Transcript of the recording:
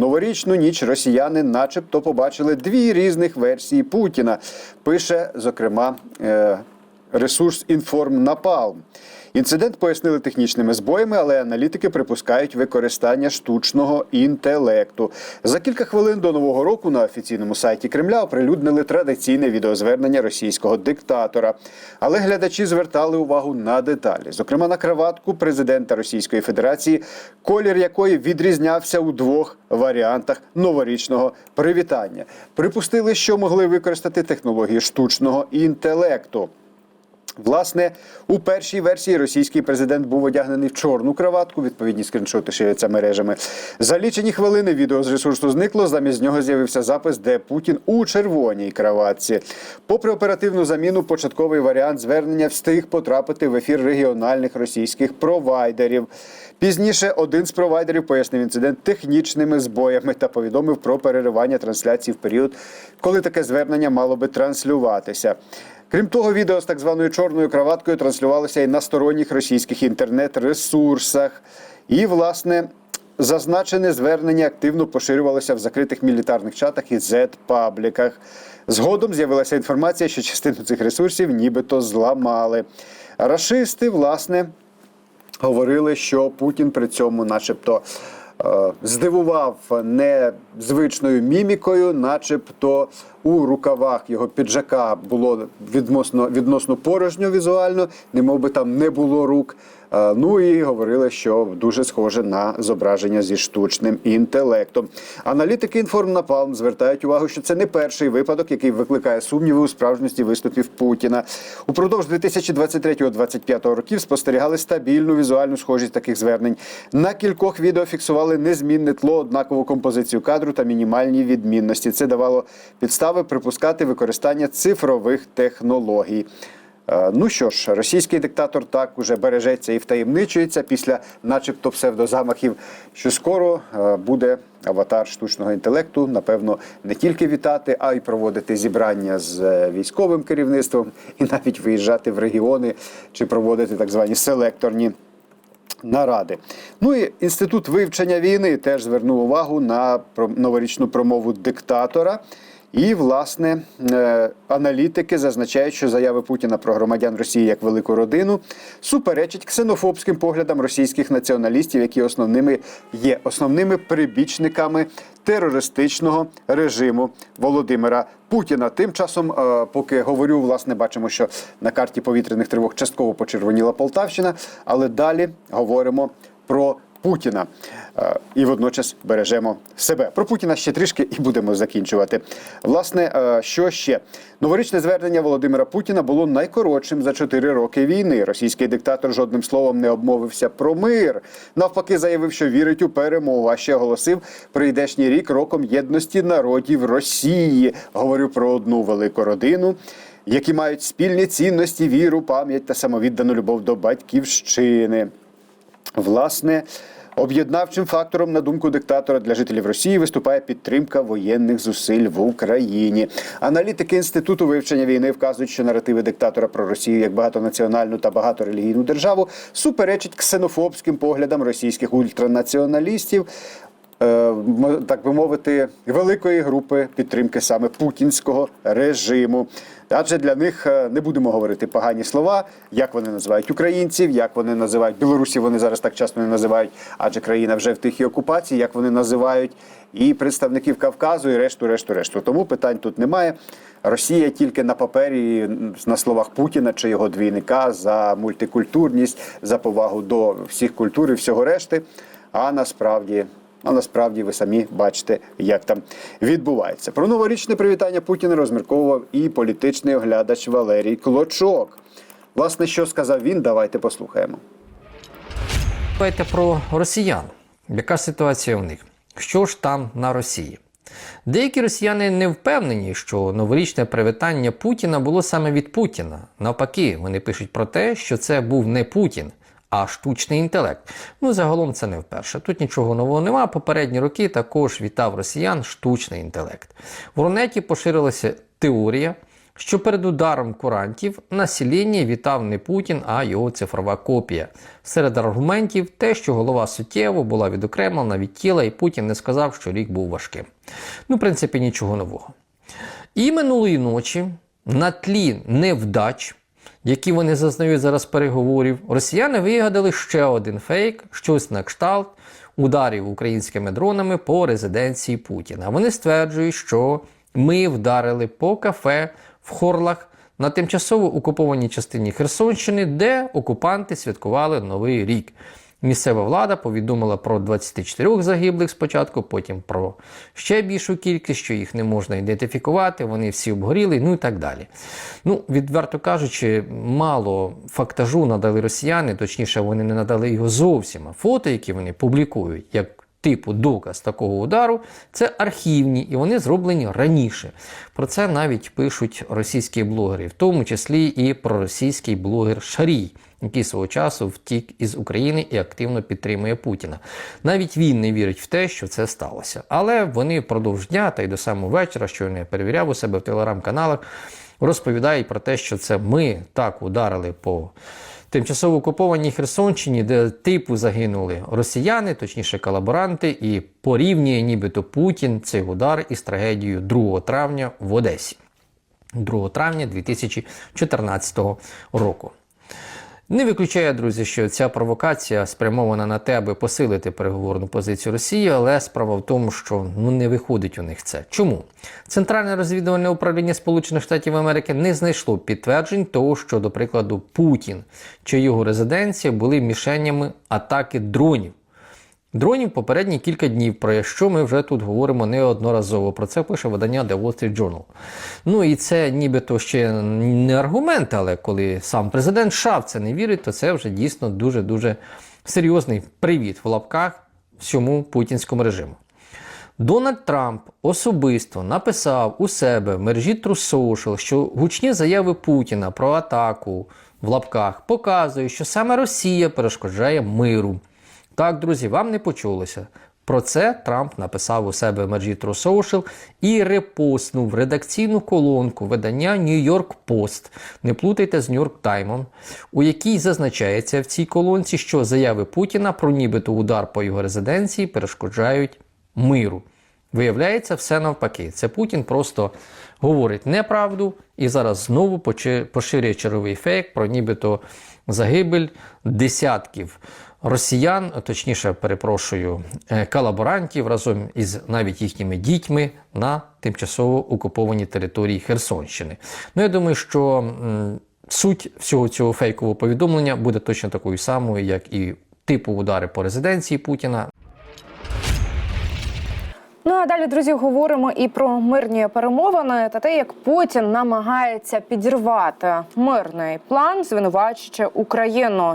новорічну ніч росіяни, начебто, побачили дві різних версії Путіна. Пише, зокрема, е, ресурс Інформ Напалм. Інцидент пояснили технічними збоями, але аналітики припускають використання штучного інтелекту. За кілька хвилин до нового року на офіційному сайті Кремля оприлюднили традиційне відеозвернення російського диктатора. Але глядачі звертали увагу на деталі, зокрема на краватку президента Російської Федерації, колір якої відрізнявся у двох варіантах новорічного привітання. Припустили, що могли використати технології штучного інтелекту. Власне, у першій версії російський президент був одягнений в чорну краватку. Відповідні скріншоти ширяться мережами. За лічені хвилини відео з ресурсу зникло. Замість нього з'явився запис, де Путін у червоній краватці. Попри оперативну заміну, початковий варіант звернення встиг потрапити в ефір регіональних російських провайдерів. Пізніше один з провайдерів пояснив інцидент технічними збоями та повідомив про переривання трансляції в період, коли таке звернення мало би транслюватися. Крім того, відео з так званою чорною краваткою транслювалося і на сторонніх російських інтернет-ресурсах. І, власне, зазначене звернення активно поширювалося в закритих мілітарних чатах і Z-пабліках. Згодом з'явилася інформація, що частину цих ресурсів нібито зламали. Рашисти, власне, говорили, що Путін при цьому, начебто, здивував незвичною мімікою, начебто у рукавах його піджака було відносно, відносно порожньо візуально, немов би там не було рук. Е, Ну і говорили, що дуже схоже на зображення зі штучним інтелектом. Аналітики інформнапалм звертають увагу, що це не перший випадок, який викликає сумніви у справжності виступів Путіна. Упродовж 2023-2025 років спостерігали стабільну візуальну схожість таких звернень. На кількох відео фіксували незмінне тло, однакову композицію кадру та мінімальні відмінності. Це давало підстави припускати використання цифрових технологій. Е, Ну що ж, російський диктатор так уже бережеться і втаємничується після, начебто, псевдозамахів, що скоро е, буде аватар штучного інтелекту, напевно, не тільки вітати, а й проводити зібрання з е, військовим керівництвом і навіть виїжджати в регіони чи проводити так звані селекторні наради. Ну і інститут вивчення війни теж звернув увагу на новорічну промову диктатора. І, власне, е, аналітики зазначають, що заяви Путіна про громадян Росії як велику родину суперечать ксенофобським поглядам російських націоналістів, які основними є основними прибічниками терористичного режиму Володимира Путіна. Тим часом, е, поки говорю, власне, бачимо, що на карті повітряних тривог частково почервоніла Полтавщина, але далі говоримо про Путіна Е, і водночас бережемо себе. Про Путіна ще трішки і будемо закінчувати. Власне, е, що ще новорічне звернення Володимира Путіна було найкоротшим за чотири роки війни. Російський диктатор жодним словом не обмовився про мир. Навпаки, заявив, що вірить у перемогу. А ще оголосив прийдешній рік роком єдності народів Росії. Говорив про одну велику родину. Які мають спільні цінності, віру, пам'ять та самовіддану любов до батьківщини. Власне, об'єднавчим фактором, на думку диктатора, для жителів Росії виступає підтримка воєнних зусиль в Україні. Аналітики інституту вивчення війни вказують, що наративи диктатора про Росію як багатонаціональну та багаторелігійну державу суперечать ксенофобським поглядам російських ультранаціоналістів. е, Так би мовити, великої групи підтримки саме путінського режиму. Адже для них е, не будемо говорити погані слова, як вони називають українців, як вони називають білорусів. Вони зараз так часто не називають, адже країна вже в тихій окупації, як вони називають і представників Кавказу, і решту, решту, решту. Тому питань тут немає. Росія тільки на папері на словах Путіна чи його двійника за мультикультурність, за повагу до всіх культур і всього решти. А насправді. А насправді ви самі бачите, як там відбувається. Про новорічне привітання Путіна розмірковував і політичний оглядач Валерій Клочок. Власне, що сказав він, давайте послухаємо. Давайте про росіян. Яка ситуація у них? Що ж там на Росії? Деякі росіяни не впевнені, що новорічне привітання Путіна було саме від Путіна. Навпаки, вони пишуть про те, що це був не Путін, а штучний інтелект. Ну, загалом це не вперше. Тут нічого нового нема. Попередні роки також вітав росіян штучний інтелект. В Рунеті поширилася теорія, що перед ударом курантів населення вітав не Путін, а його цифрова копія. Серед аргументів те, що голова суттєво була відокремлена від тіла, і Путін не сказав, що рік був важким. Ну, в принципі, нічого нового. І минулої ночі на тлі невдач, які вони зазнають зараз переговорів, росіяни вигадали ще один фейк, щось на кшталт ударів українськими дронами по резиденції Путіна. Вони стверджують, що ми вдарили по кафе в Хорлах на тимчасово окупованій частині Херсонщини, де окупанти святкували Новий рік. Місцева влада повідомила про 24 загиблих спочатку, потім про ще більшу кількість, що їх не можна ідентифікувати, вони всі обгоріли, ну і так далі. Ну, відверто кажучи, мало фактажу надали росіяни, точніше, вони не надали його зовсім. А фото, які вони публікують, як типу доказ такого удару, це архівні, і вони зроблені раніше. Про це навіть пишуть російські блогери, в тому числі і проросійський блогер Шарій, який свого часу втік із України і активно підтримує Путіна. Навіть він не вірить в те, що це сталося. Але вони впродовж дня та й до самого вечора, що я перевіряв у себе в телеграм-каналах, розповідають про те, що це ми так ударили по тимчасово окупованій Херсонщині, де типу загинули росіяни, точніше колаборанти, і порівнює нібито Путін цей удар із трагедією 2 травня в Одесі. 2 травня 2014 року. Не виключає, друзі, що ця провокація спрямована на те, аби посилити переговорну позицію Росії, але справа в тому, що ну не виходить у них це. Чому? Центральне розвідувальне управління Сполучених Штатів Америки не знайшло підтверджень того, що, до прикладу, Путін чи його резиденція були мішенями атаки дронів. Дронів попередні кілька днів, про що ми вже тут говоримо неодноразово. Про це пише видання The Wall Street Journal. Ну і це нібито ще не аргумент, але коли сам президент США в це не вірить, то це вже дійсно дуже-дуже серйозний привіт в лапках всьому путінському режиму. Дональд Трамп особисто написав у себе в мережі True Social, що гучні заяви Путіна про атаку в лапках показують, що саме Росія перешкоджає миру. Так, друзі, вам не почулося. Про це Трамп написав у себе в мережі Social і репостнув редакційну колонку видання New York Post. Не плутайте з New York Times, у якій зазначається в цій колонці, що заяви Путіна про нібито удар по його резиденції перешкоджають миру. Виявляється, все навпаки. Це Путін просто говорить неправду і зараз знову поширює черговий фейк про нібито загибель десятків росіян, точніше, перепрошую, е, колаборантів разом із навіть їхніми дітьми на тимчасово окупованій території Херсонщини. Ну, я думаю, що суть всього цього фейкового повідомлення буде точно такою самою, як і типу удари по резиденції Путіна, а далі, друзі, говоримо і про мирні перемовини та те, як Путін намагається підірвати мирний план, звинувачуючи Україну.